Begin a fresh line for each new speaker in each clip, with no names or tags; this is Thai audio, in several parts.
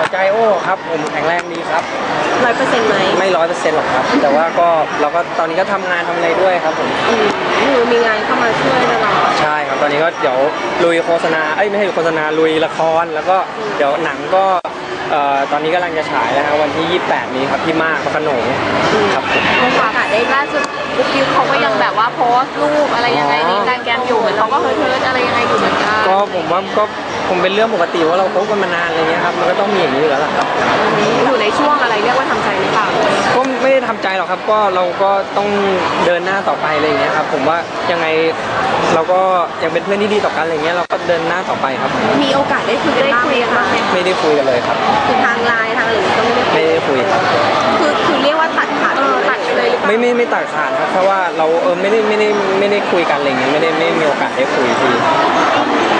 หัวใจโอ้ครับผมแข็งแรงดีครับ
ร้อยเปอร์เซ็นต์ไหม
ไม่ร้อยเปอร์เซ็นต์หรอกครับ แต่ว่าก็เราก็ตอนนี้ก็ทำงานทำอะไรด้วยครับผม
อืมคือมีงานเข้ามาช่วยตลอด
ใช่ครับ ตอนนี้ก็เดี๋ยวลุยโฆษณา เอ้ยไม่ใช่โฆษณาลุยละคร แล้วก็เดี๋ยวหนังก็เอ่อตอนนี้กำลังจะฉายแล้วครับวันที่ 28 นี้ครับที่มากพระโขนงครับผม
โอกาสได้
ล่าสุดกุ๊กกิ๊บเขาก็ยังแบบว่าโพสต์รูปอะไรยังไงในการแกรมอยู่เหมือนเขาก็เฮิร์ทๆอะไรยังไงอยู่เหมือนกัน
ก็ผมว่าก็ คงเป็นเรื่องปกติว่าเราคบกันมานานอะไรเงี้ยครับมันก็ต้องมีอย่างนี้อยู่แล้วล่ะครับ
อยู่ในช่วงอะไรเรียกว่าทำใจหรือเปล่า
ก็ไม่ได้ทำใจหรอกครับก็เราก็ต้องเดินหน้าต่อไปอะไรอย่างเงี้ยครับผมว่ายังไงเราก็ยังเป็นเพื่อนที่ดีต่อกันอะไรเงี้ยเราก็เดินหน้าต่อไปครับ
มีโอกาสได้คุยกัน
ได้
บ้าง
คุ
ไห
ย
ม
กันบ้างไหม
คะ
ไม่ได้คุยกันเลยครับ
คือทางไลน์ทางอะไรอย่างงี้ก็ไม่ได้คุ
ไม่
ย
ได้คุยครับ
คือ
ไปเลยหรือเปล่า
ไม่ไม่ไม่ตัดขาดครับเพราะว่าเราเออไม่ได้ไม่ได้ไม่ได้คุยกันอะไรเงี้ยไม่ได้ไม่มีโอกาสได้คุยที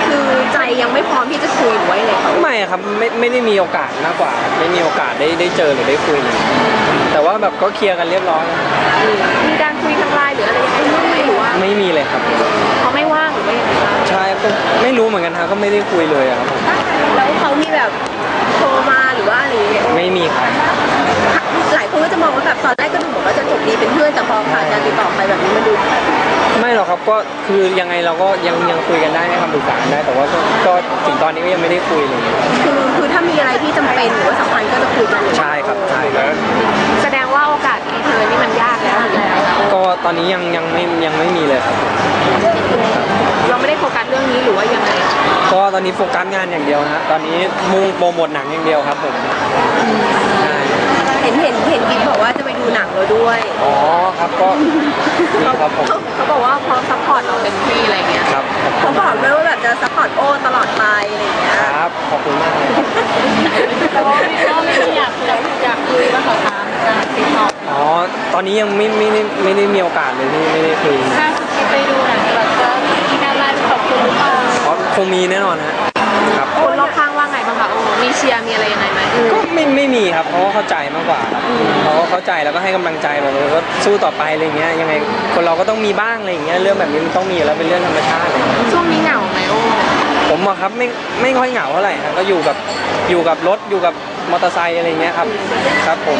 คือใจยังไม่พร้อมที่จะคุยหรือว่ายังไงคะ
ไม่ครับไม่ไม่ได้มีโอกาสมากกว่าครับไม่มีโอกาสได้ได้เจอหรือได้คุยเลยแต่ว่าแบบก็เคลียร์กันเรียบร้อย
มีการคุยทางไลน์หรืออะไรยังไงบ้างไหมหรือว่า
ไม่มีเลยครับ
เขาไม่ว่างหรือว่ายังไงบ้าง
ใช่ก็ไม่รู้เหมือนกันครับก็ไม่ได้คุยเลยอะครับผม
แล้วเขามีแบบ
ครับ
ก็
คือยังไงเราก็ยังยังคุยกันได้ให้คำปรึกษากันได้ แต่ว่าก็ก็ถึงตอนนี้ก็ยังไม่ได้คุยเลย
คือคือถ้ามีอะไรที่จำเป็นหรือว่าสำคัญก็จะคุยกันอยู่
ใช่ครับใช่ครับ
แสดงว่าโอกาสรีเทิร์นนี่มันยากแล้วอยู่แล้ว
ก็ตอนนี้ยังยังไม่ยังไม่มีเลยครับ
เราไม่ได้โฟกัสเรื่องนี้หรือว่ายังไง
ก็ตอนนี้โฟกัสงานอย่างเดียวนะฮะตอนนี้มุ่งโปรโมทหนังอย่างเดียวครับผมใช่
เห็นเห็นเห็นกิ๊บบอกว่าจะไปดูหนังเราด้วย
อ๋อครับก็นี่ครับผม
เขาเขาบอกว่าพร้อมซัพพอร์ตเราเต็มที่อะไรเงี้ย
ครับ
เขาบอกด้วยว่าแบบจะซัพพอร์ตโอตลอดไปอะไรอย่างเงี้ย
ครับขอบคุณมากเลยครับ
แต่ว่าก็ไม่ได้อยากอยากอยากคุยมาขอถามการติดต่อ
อ๋อตอนนี้ยังไม่ไม่ได้ไม่ได้มีโอกาสเลยที่ไม่ได้คุย
ถ้าสุดไปดูหนังแบบจะมีการไลฟ์ขอบคุณหรือเปล่า
เพราะคงมีแน่นอนฮะ
มีเชียร์มีอะไรยังไงไหม
ก็ไม่ไม่มีครับเขาก็เข้าใจมากกว่าครับเขาก็เข้าใจแล้วก็ให้กำลังใจแบบเออก็สู้ต่อไปอะไรอย่างเงี้ยยังไงคนเราก็ต้องมีบ้างอะไรอย่างเงี้ยเรื่องแบบนี้มันต้องมีอยู่แล้วเป็นเรื่องธรรมชาติเลย
ช่วงนี้เหงาไหมโอ้
ผมอะครับไม่ไม่ค่อยเหงาเท่าไหร่ครับก็อยู่กับอยู่กับรถอยู่กับ มอเตอร์ไซค์อะไรอย่างเงี้ยครับครับผม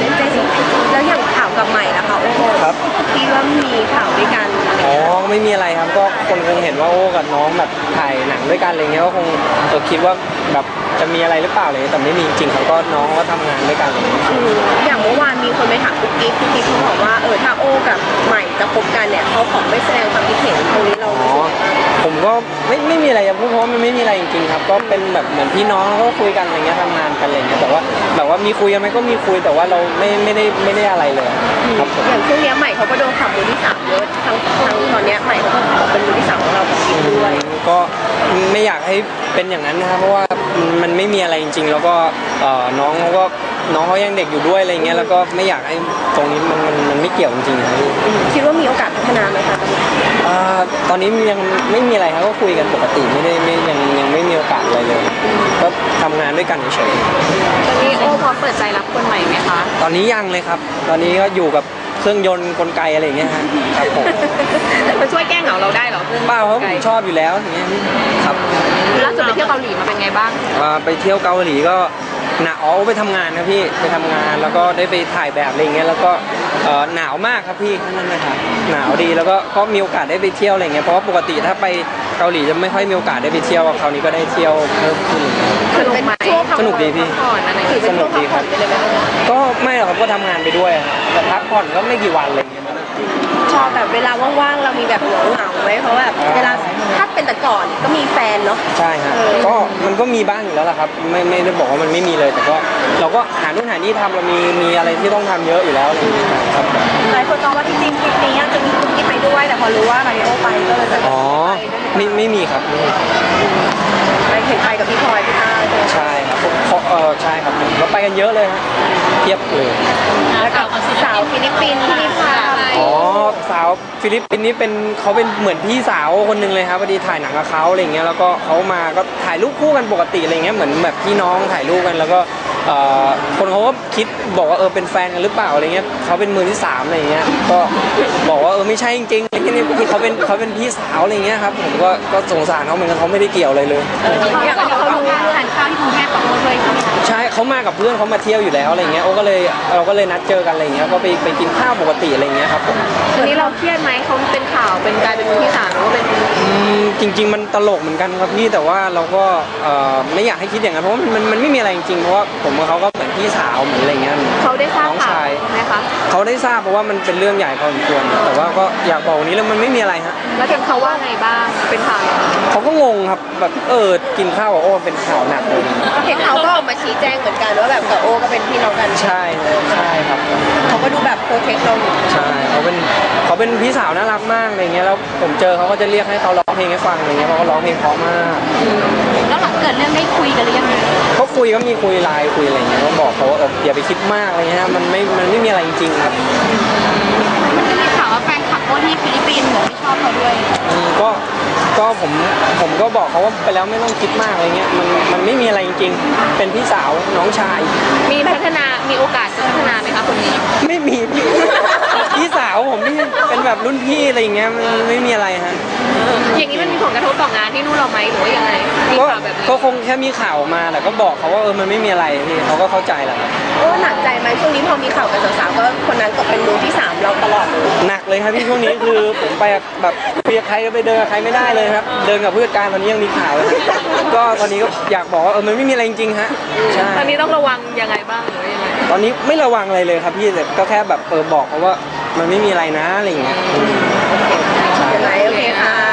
แล้วอย่างข่าวกับใหม่ล่ะคะโอ้โห
ครับ
ที่ว่ามีข่าวด้วยกัน
อ๋อไม่มีอะไรครับก็คนคงเห็นว่าโอ้กับน้องแบบถ่ายหนังด้วยกันอะไรเงี้ยก็คงเออคิดว่าแบบจะมีอะไรหรือเปล่าอะไรเลยแต่ไม่มีจริงๆเขาก็น้องเขาก็ทำงานด้วยกันอะไรเงี้ย
อืมอย่างเมื่อวานมีคนไปถามกุ๊กกิ๊กกุ๊กกิ๊กเขาบอกว่าเออถ้าโอกับใหม่จะคบกันเนี่ยเขาขอไม่แสดงความคิดเห็นตรงนี้เรา
อ๋อผม ก็ไม่ไม่มีอะไรจะพูดเพราะว่ามันไม่มีอะไรจริงๆครับ ก็เป็นแบบเหมือนพี่น้องแล้วก็คุยกันอะไรเงี้ยทำงานกันอะไรเงี้ยแต่ว่าแบบว่ามีคุยกันไหมก็มีคุยแต่ว่าเราไม่ไม่ได้ไม่ได้อะไรเลยครับผม
อย่างช่วงเนี้ยใหม่เขาก็โดนขับมือที่สามเยอะทั้งทั้งตอนเนี้ยใหม่เขาก็ขอเป็นมือที่สามของเรากับกิ๊กด้วย
ก็ไม่อยากให้เป็นอย่างนั้นนะครับเพราะว่ามันไม่มีอะไรจริง ๆ แล้วก็เอ่อน้องเขาก็น้องเขายังเด็กอยู่ด้วยอะไรเงี้ยแล้วก็ไม่อยากให้ตรงนี้มันมันมันไม่ เกี่ยวจริงๆครับ
คิดว่ามีโอกาสพัฒนาไหมคะ
อ่าตอนนี้ยังไม่มีอะไรครับก็คุยกันปกติไม่ได้ไม่ยังยังไม่มีโอกาสอะไรเลย ก็ทำงานด้วยกันเฉย
ตอนนี้โอ้พร้อมเปิดใจรับคนใหม่ไหมคะ
ๆตอนนี้ยังเลยครับ ตอนนี้ก็อยู่กับเครื่องยนต์กลไกอะไรอย่างเงี้ยฮะครับผม
มันช่วยแก้เหงาเราได้เหรอ
เปล่าเพราะผมชอบอยู่แล้วอย่างเงี้ยครับ
ล่าสุดไปเที่ยวเกาหลีมาเป็นไงบ้าง
อ่าไปเที่ยวเกาหลีก็หนาวอ๋อไปทำงานครับพี่ไปทำงานแล้วก็ได้ไปถ่ายแบบอะไรอย่างเงี้ยแล้วก็ เอ่อหนาวมากครับพี่นั่นนะครับหนาวดีแล้วก็ก็มีโอกาสได้ไปเที่ยวอะไรเงี้ยเพราะว่าปกติถ้าไปเกาหลีจะไม่ค่อยมีโอกาสได้ไปเที่ยวคราวนี้ก็ได้เที่ยวเพิ่มขึ้น
สนุกไหม
สนุกดีพี่
พัก่อนอะไร
ถือ
อย่าง
เป็น
เงี้ย
ช่วงพักผ่อนไปเลยไหม
ก็ไม่หรอกครับก็ทำงานไปด้วยอะแต่พักผ่อนก็ไม่กี่วันอะไรเงี้ย
ชอบแบบเวลาว่างๆ เรามีแบบเหงาเหงาๆไหมเพราะแบบเวลาถ้าเป็นแต่ก่อนก็มีแฟนเนาะ
ใช่ฮะ
เออ
ก็ มันก็มีบ้างอยู่แล้วล่ะครับ ไม่ไม่ได้บอกว่ามันไม่มีเลย แต่ก็เราก็หานู่นหานี่ทำเรามีมีอะไรที่ต้องทำเยอะอยู่แล้วอะไรอย่างเงี้ยครับ
หลายคนมองว่าจริงๆคลิปนี้จะมีกุ๊กกิ๊บไปด้วย แต่พอรู้ว่ามาริโอไปก็เลยจะ
อ๋อไม่ไม่มีครับไม่มี
ไปเห็นไปกับพี่พลอยพี่ต้าใช่ไหม
ใช่ครับผมขอเออใช่ครับผมเราไปกันเยอะเลยฮะเทียบเลย
แล้วกับสาวฟิลิปปินส์ที่นิพา
อ๋อสาว ฟิลิปปินส์นี่เป็นเขาเป็นเหมือนพี่สาวคนหนึ่งเลยครับพอดีถ่ายหนังกับเขาอะไรเงี้ยแล้วก็เขามาก็ถ่ายรูปคู่กันปกติอะไรเงี้ยเหมือนแบบพี่น้องถ่ายรูปกัน แล้วก็คนเขาก็คิดบอกว่าเออเป็นแฟนกันหรือเปล่าอะไรเงี้ยเขาเป็นมือที่สามอะไรเงี้ยก็บอกว่าเออไม่ใช่จริงๆอะไรเงี้ยนี่เขาเป็นเขาเป็นพี่สาวอะไรเงี้ยครับผมก็ก็สงสารเขาเหมือนกันเขาไม่ได้เกี่ยวอะไรเลย
อย่างเขารู้ทานข้าวที่กรุงเทพ มคะ
ใช่เขามากับเพื่อนเขามาเที่ยวอยู่แล้วอะไรเงี้ยโอ้ก็เลยเราก็เลยนัดเจอกันอะไรเงี้ยก็ไปไปกินข้าวปกติอะไรเงี้ยครับผม
ทีนี้เราเครียดไหมเขาเป็นข่าวเป็นกลายเป็นมือที่สามหรือว่าเป็น
อืมจริง ๆ มันตลกเหมือนกันครับพี่แต่ว่าเราก็เอ่อไม่อยากให้คิดอย่างนั้นเพราะว่ามันมันไม่มีอะไรจริงๆเพราะว่าผมกับเขาก็เหมือนพี่สาวเหมือนอะไรเงี้ย
เขาได้ทราบ
น้อง
ข่าว
ชาย
ไหมคะ
เขาได้ทราบเพราะว่ามันเป็นเรื่องใหญ่พอสมควรแต่ว่าก็อยากบอกวันนี้แล้วมันไม่มีอะไรฮะ
แล้วเห็นเขาว่าไงบ้างเป็นข่าวอย่างไร
เขาก็งงครับแบบเออกินข้าวกับโอ้เป็นข่าวหนักเลย
เห็นเขาก็ออกมาชี้แจงเหมือนกันว่าแบบกับโอก็เป็นพี่น้องกัน
ใช่ใช่ครับ
เขาก็ดูแบบโปรเทคเราอยู่
ใช่เขาเป็นเขาเป็นพี่สาวน่ารักมากอะไรเงี้ยแล้วผมเจอเขาก็จะเรียกให้เขาร้องเพลงให้ฟังอะไรเงี้ยเพราะเขาร้องเพลงเพราะมาก
แล้วหลังเกิดเรื่องได้คุยกันหรือยัง
เขาคุยก็มีคุยไลน์คุยอะไรเงี้ยก็บอกเขาว่าเอออย่าไปคิดมากอะไรเงี้ยมันไม่ มันไม่มีอะไรจริงๆครับ
มันก็มีข่าวว่าแฟนคลับโอ้ที่ฟิลิปปินส์บอกไม่ชอบเขาด้วย
อืมก็ ก็ผม ผมก็บอกเขาว่าไปแล้วไม่ต้องคิดมากอะไรเงี้ย มัน มันไม่มีอะไรจริงๆ เป็นพี่สาวน้องชาย
มีพัฒนามีโอกาสจะพัฒนาไหมคะคนนี้
ไม่มีพี่ พี่สาวผมนี่เป็นแบบรุ่นพี่อะไรอย่างเงี้ย มันไม่มีอะไรฮะ
อย่างนี้มันมี ผลกระทบต่องานที่นู่นเราไหมหรือว่ายังไงมี
ก็
ข่าวแบบนี้
ก็คงแค่มีข่าวมาแต่ก็บอกเขาว่าเออมันไม่มีอะไรพี่เขาก็เข้าใจแหละครับ
โอ้หนักใจไหมช่วงนี้พอมีข่าวกับสาวๆก็คนนั้นตกเป็นมือที่สามเราตลอดเลย
หนักเลยครับพี่ช่วงนี้คือผมไปแบบคุยกับใครก็ไปเดินกับใครไม่ได้เลยครับ เดินกับผู้จัดการตอนนี้ยังมีข่าวเลยก็ตอนนี้ก็อยากบอกว่าเออมันไม่มีอะไรจริงๆฮะใช่
ตอนนี้ต้องระวังยังไงบ้างหรือว่ายังไง
ตอนนี้ไม่ระวังอะไรเลยครับพี่แต่ก็แค่แบบเออบอกเขาว่ามันไม่มีอะไรนะอะไรอย่างเงี้ย